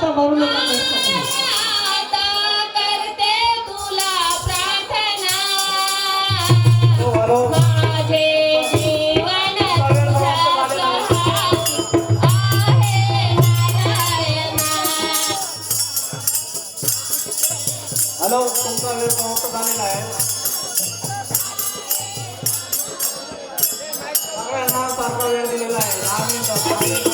आता नका. प्रार्थना. हो, हॅलो. तुमचा वेळ समाप्त झालेला आहे. सगळ्यांना सारखा वेळ दिलेला आहे. दहा मिनिटं.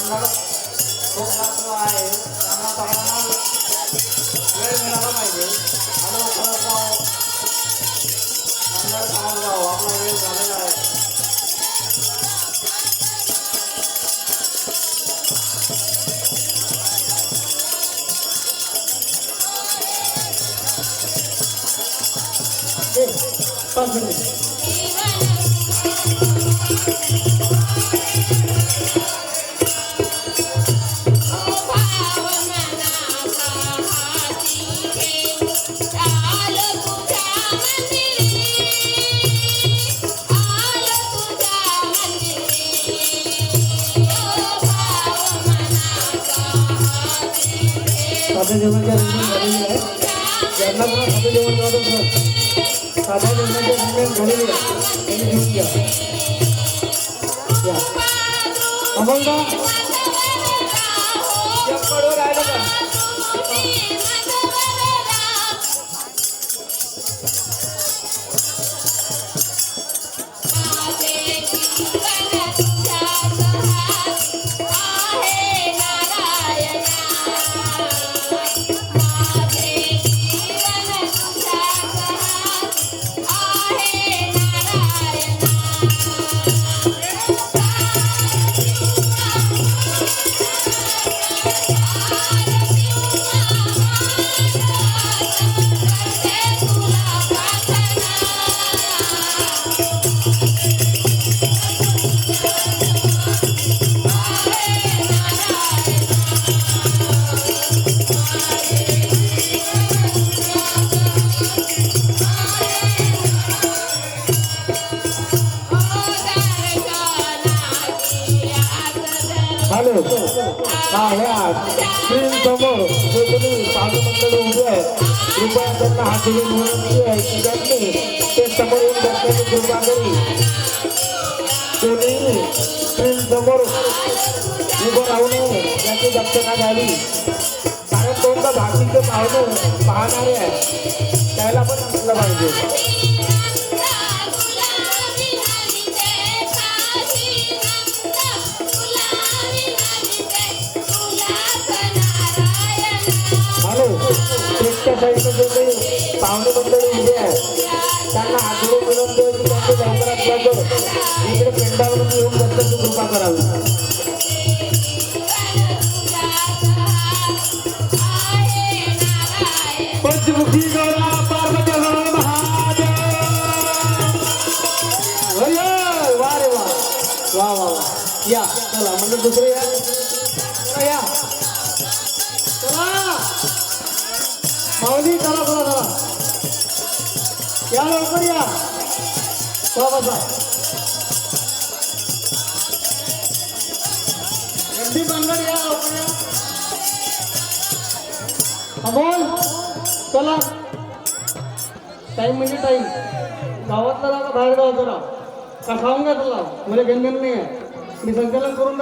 मंडळ खूप महत्त्व आहे त्यांना सगळ्यांना वेळ मिळाला पाहिजे हॅलो खरंच गाव मंडळ साध्या जेवणाच्या रंजन झालेली आहे ज्यांना पण साधं जेवण वाटत नाही साध्या जेवणाच्या रंजन झालेली आहे त्यांनी घेऊन घ्या या. अमोलदा राहिलं का? हॅलो स्क्रीन समोर जे कोणी पाहुणे उभे आहेत. कृपया त्यांना हात जोडून विनंती आहे की त्यांनी ते समोर येऊन बसण्याची कृपा करी कोणी स्क्रीन समोर उभं राहू नये याची दक्षता घ्यावी. कारण कोणता भाषीचे पाहणं पाहणारे आहेत. त्याला पण असलं पाहिजे. कृष्ण साईडला जे काही पाहुणे मंडळी उभे आहेत त्यांना हात मिळून विनंती त्यांचे लवकरात लवकर इकडे पेंडावरून येऊन बसण्याची कृपा करावी. पंचमुखी गौरा पार्वती महादेव। वा रे वा वा वा वा. या चला म्हणजे दुसरे या. या. या लवकर या. चला बसा संदीप बांगड या लवकर या. अमोल चला. टाईम म्हणजे टाईम गावातला जागा बाहेर गावाचा राव का खाऊन घ्या तुला? मला गणगण नाही आहे मी संचालन करून